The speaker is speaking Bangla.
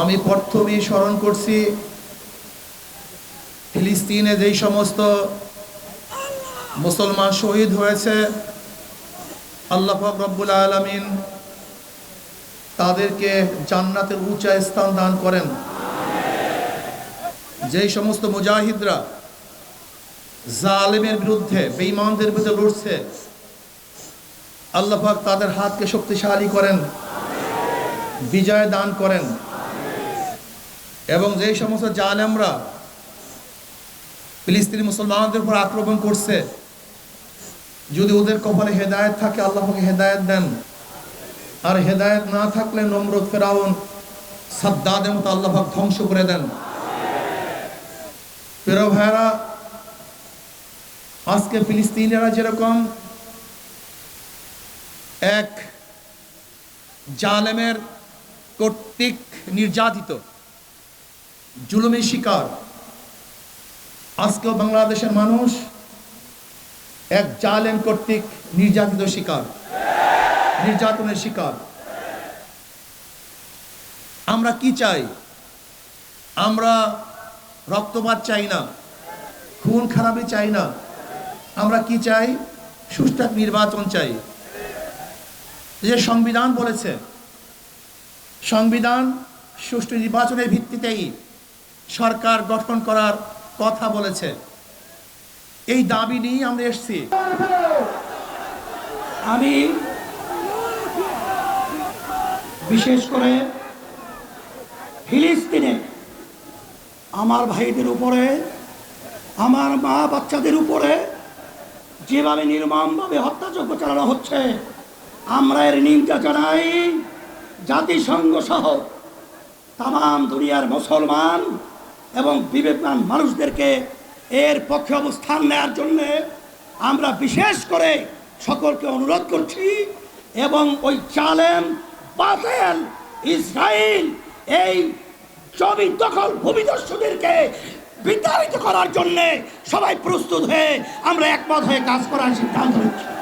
আমি প্রথমেই স্মরণ করছি, ফিলিস্তিনে যেই সমস্ত মুসলমান শহীদ হয়েছে, আল্লাহ রব্বুল আলমিন তাদেরকে জান্নাতের উঁচা স্থান দান করেন। যেই সমস্ত মুজাহিদরা জালেমের বিরুদ্ধে, বেঈমানদের বিরুদ্ধে লড়ছে, আল্লাহ পাক তাদের হাতকে শক্তিশালী করেন, বিজয় দান করেন। এবং যেই সমস্ত জালেমরা ফিলিস্তিনি মুসলমানদের উপর আক্রমণ করছে, যদি ওদের কপালে হেদায়েত থাকে আল্লাহ পাকে হেদায়েত দেন। আর হেদায়েত না থাকলে নমরুদ ফেরাউন সাদ্দাদের মতো আল্লাহ পাক ধ্বংস করে দেন। প্রিয় ভাইরা আজকে ফিলিস্তিনিরা যেরকম এক জালেমের কর্তৃক নির্যাতিত জুলুমের শিকার। আজকেও বাংলাদেশের মানুষ এক জালেম কর্তৃক নির্যাতিত শিকার। নির্যাতনের শিকার। আমরা কি চাই? আমরা রক্তপাত চাই না, খুন খারাপি চাই না। আমরা কি চাই? সুষ্ঠু নির্বাচন চাই। যে সংবিধান বলেছে, সংবিধান সুষ্ঠু নির্বাচনের ভিত্তিতেই সরকার গঠন করার কথা বলেছে। এই দাবি নিয়েই আমরা এসছি। আমি বিশেষ করে ফিলিস্তিনে আমার ভাইদের উপরে, আমার মা বাচ্চাদের উপরে যেভাবে নির্মমভাবে হত্যাযজ্ঞ চালানো হচ্ছে, আমরা এর নিন্দা জানাই। জাতিসংঘ সহ তাম দুনিয়ার মুসলমান এবং বিবেকবান মানুষদেরকে এর পক্ষে অবস্থান নেওয়ার জন্যে আমরা বিশেষ করে সকলকে অনুরোধ করছি এবং ওই চালেম বাতেল ইসরায়েল এই জমি দখল ভূমিদস্যুদেরকে বিতাড়িত করার জন্যে সবাই প্রস্তুত হয়ে আমরা একমত হয়ে কাজ করার সিদ্ধান্ত নিচ্ছি।